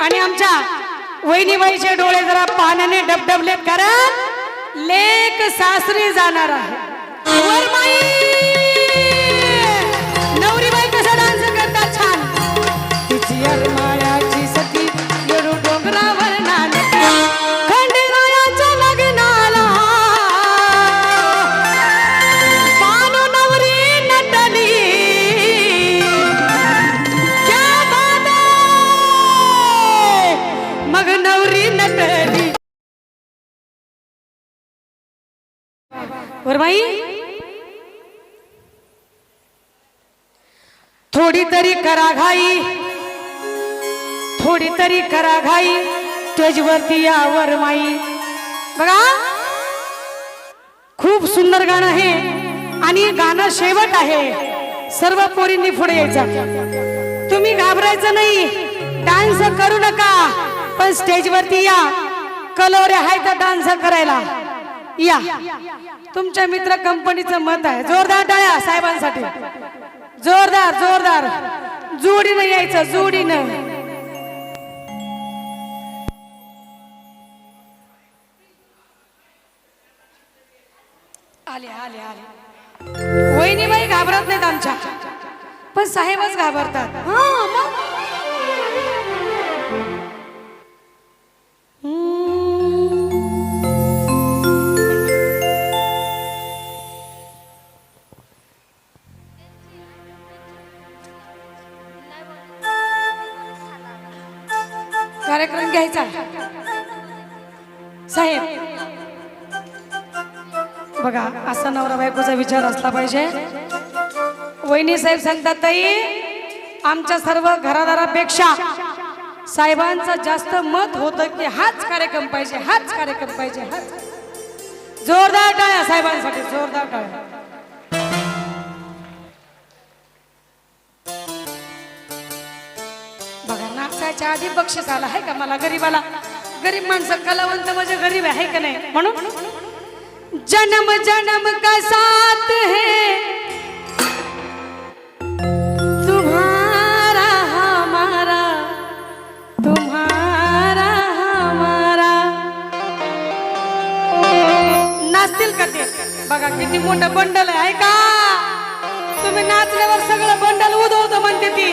आणि आमच्या वहिनीबाईचे डोळे जरा पाण्याने डबडबलेत कारण लेक सासरी जाणार आहे. वरमाई थोडी तरी करा घाई. थोडी तरी करा घाई. स्टेजवरती या वरमाई बघा. खूप सुंदर गाणं आहे आणि गाणं शेवट आहे. सर्व पोरींनी पुढे यायचं. तुम्ही घाबरायचं नाही. डान्स करू नका. पण स्टेजवरती या. कलोरे आहे तर डान्स करायला. या. तुमच्या मित्र कंपनीचं मत आहे. जोरदार टाळ्या साहेबांसाठी. जोरदार जोरदार. जोडीनं यायचं जोडीनं. आले आले आले. घाबरत नाहीत आमच्या. पण साहेबच घाबरतात. हा, मग. कार्यक्रम साहेब बघा असा नवरा बायकोचा विचार असला पाहिजे. वहिनी साहेब सांगतात ताई आमच्या सर्व घरादारापेक्षा साहेबांचं जास्त मत होतं की हाच कार्यक्रम पाहिजे हाच कार्यक्रम पाहिजे हाच. जोरदार टाळ्या साहेबांसाठी जोरदार टाळ्या. नाचायच्या आधी बक्षीस आला आहे का मला गरीबाला? गरीब माणसं कलावंत म्हणजे गरीब आहे का नाही? म्हणून? जन्म जन्म का साथ है? तुम्हारा हमारा तुम्हारा हमारा। नाचतील का ते? बघा किती मोठं बंडल आहे का? तुम्ही नाचल्यावर सगळं बंडल उधवतं म्हणते ती.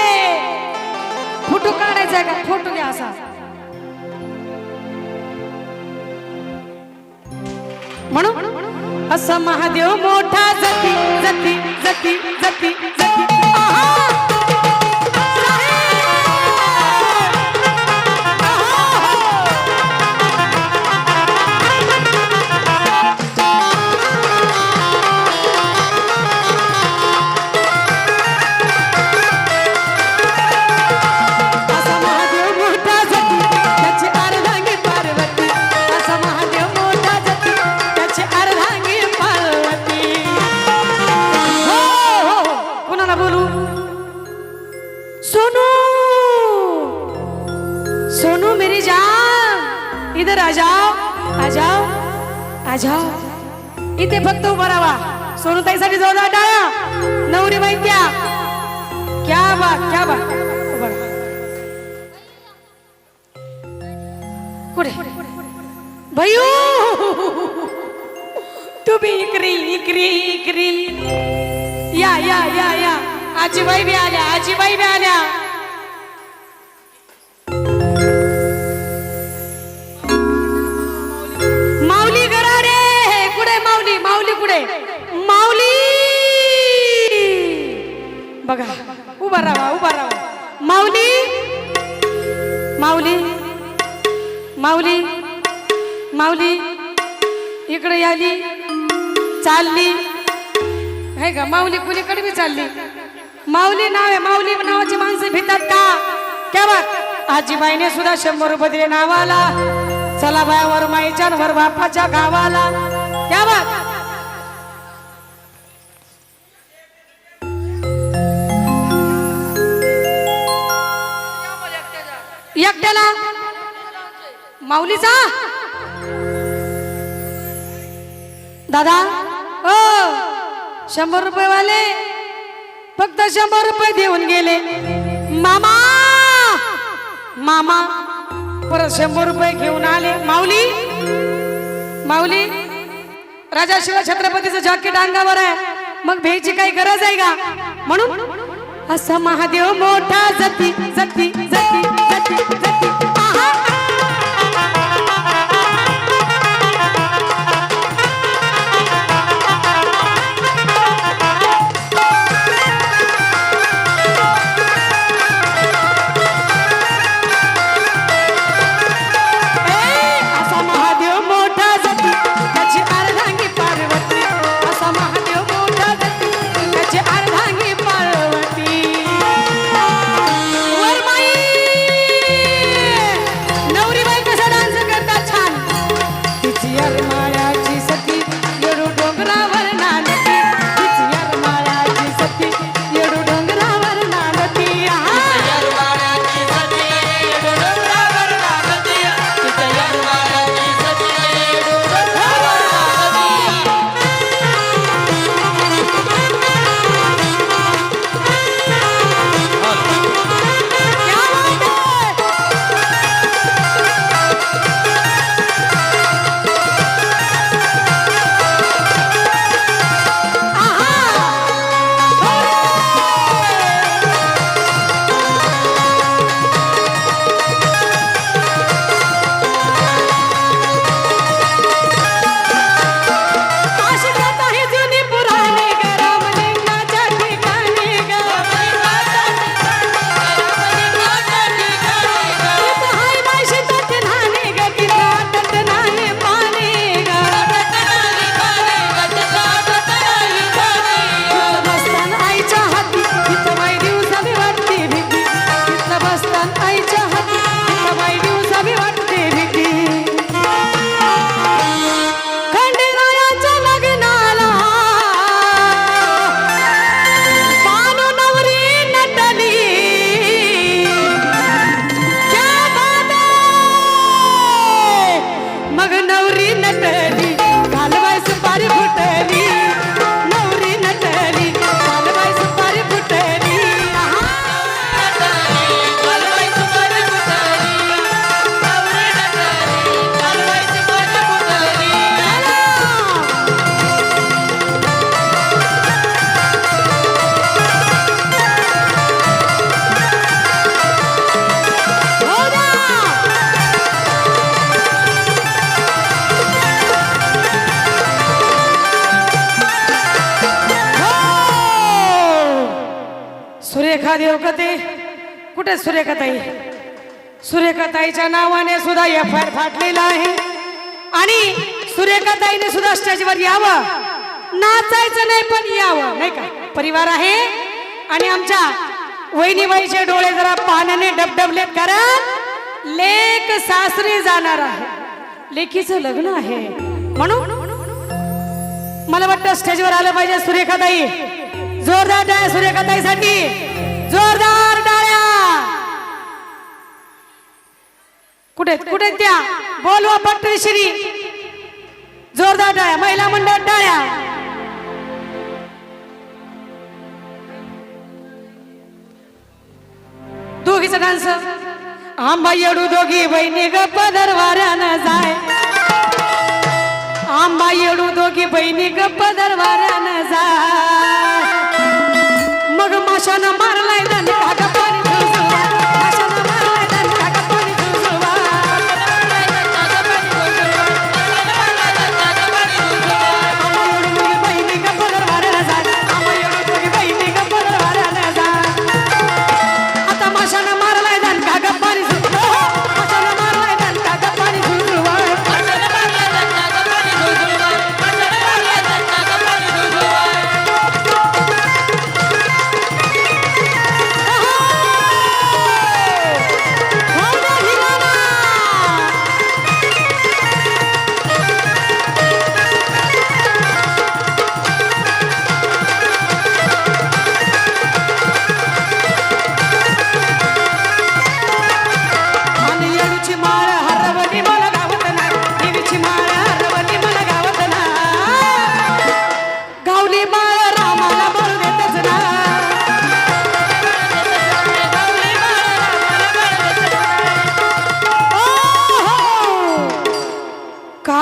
आहे का फोटो घ्या असा. म्हणून असं महादेव मोठा जती जती जती जती जती राजा इथे फक्त उभा राहा. सोनुताईसाठी जोरदार टाळा नवरी बाई त्या क्या बा क्या बा कुठे? भयू तुम्ही इकरी इकरी इकरी या या या या. आजीबाई बी आल्या आजीबाई बी आल्या. बघा उभा राहा उभा राहा. माऊली? माऊली? माऊली? माऊली? इकडे आली चालली. हे का माऊली कुणीकडे बी चालली? माऊली नाव आहे माऊली नावाची माणसं भितात का? क्या बात? आजीबाईने सुद्धा शंभर रुपये दिले नावाला. चला बायावर माईच्या वर बापाच्या गावाला. क्या बघ एकट्याला माऊलीचा दादा ओ शंभर रुपये वाले. फक्त शंभर रुपये देऊन गेले. मामा. मामा. परत शंभर रुपये घेऊन आले. माऊली. माऊली. राजा शिवा छत्रपतीचं जॅकेट अंगावर आहे. मग भेची काही गरज आहे का? म्हणून. असा महादेव मोठा जती जती जती. सुरेखा देवकते कुठे सुरेखाताई? सुरेखाताईच्या नावाने सुद्धा एफ आय आर फाटलेला आहे. आणि सुरेखाताईने सुद्धा स्टेजवर यावं. नाचायचं नाही पण यावं. नाही का? परिवार आहे. आणि आमच्या वहिनीबाईचे डोळे जरा पाण्याने डबडबले कारण लेक सासरी जाणार आहे. लेखीचं लग्न आहे. म्हणून मला वाटतं स्टेजवर आलं पाहिजे सुरेखाताई. जोरदार डाळ्या सुरेखाताईसाठी जोरदार डाळ्या कुठे कुठे त्या? बोलवा पट्टश्री जोरदार डाळ्या महिला मंडळ डाळ्या दोघीचा डान्स. आंबा येडू दोघी बहिणी ग पदरवाऱ्यानं जाय. आंबा येडू दोघी बहिणी ग पदरवाऱ्यानं जाय.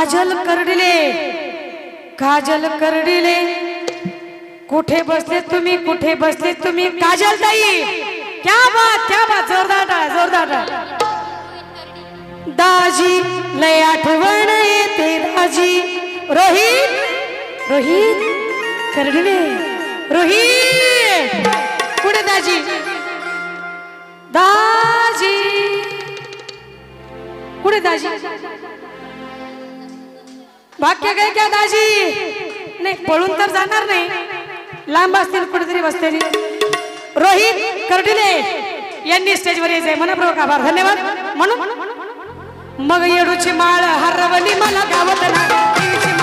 काजल करडिले काजल करडिले. कुठे बसले तुम्ही कुठे बसले तुम्ही? काजल ताई क्या बात क्या बात जोरदार टाळा जोरदार टाळा. दाजी लय आठवण येते दाजी. रोहित रोहित करडिले. रोहित पुढे दाजी? दाजी कुठे दाजी? भाग्य काय क्या दाजी? नाही पळून तर जाणार नाही. लांब असतील कुठेतरी बसते रोहित कर्डिले यांनी स्टेजवर यायचंय. मनपूर्वक आभार. धन्यवाद. म्हणून मग येडूची माळ हरवली मला गावत ना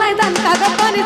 मैदान कागद पाणी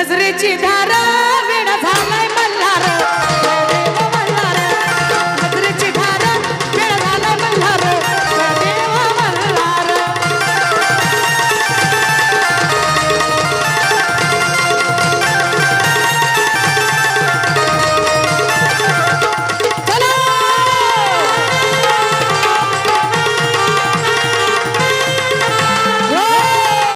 नजरेची धारा वेळा झालाय